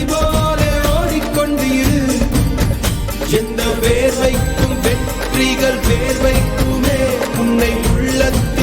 நதி போல ஓடிக்கொண்டீர். எந்த வேர்வைக்கும் வெற்றிகள் வேர்வைக்குமே உன்னை உள்ளத்தில்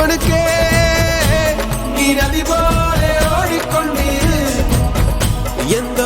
ஒருவனுக்கே நீ நதி போல ஓடிக்கொண்டீர். எந்த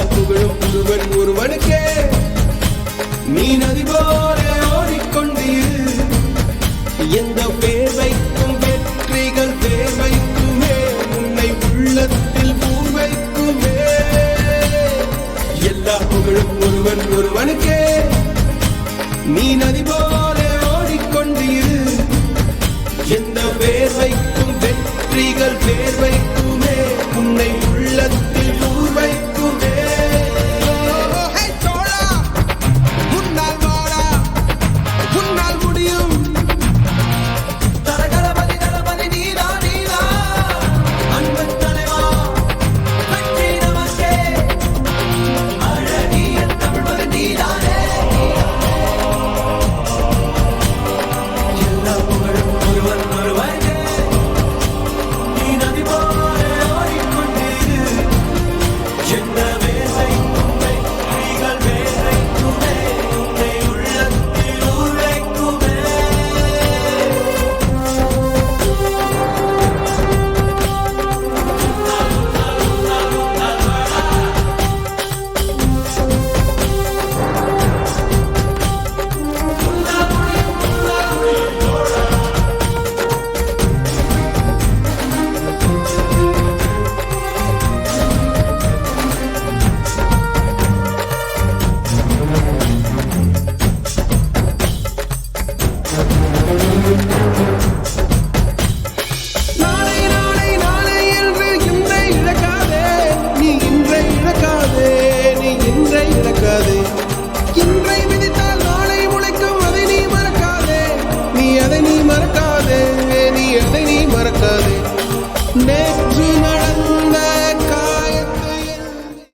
எல்லார் புகழும் முழுவன் ஒருவனுக்கே. நீ நதி போல ஓடிக்கொண்டீரு எந்த பேர் வைக்கும் வெற்றிகள் பேர் வைக்குமே உன்னை உள்ளத்தில் பூ எல்லா புகழும் ஒருவன் ஒருவனுக்கே. நீ நதி போல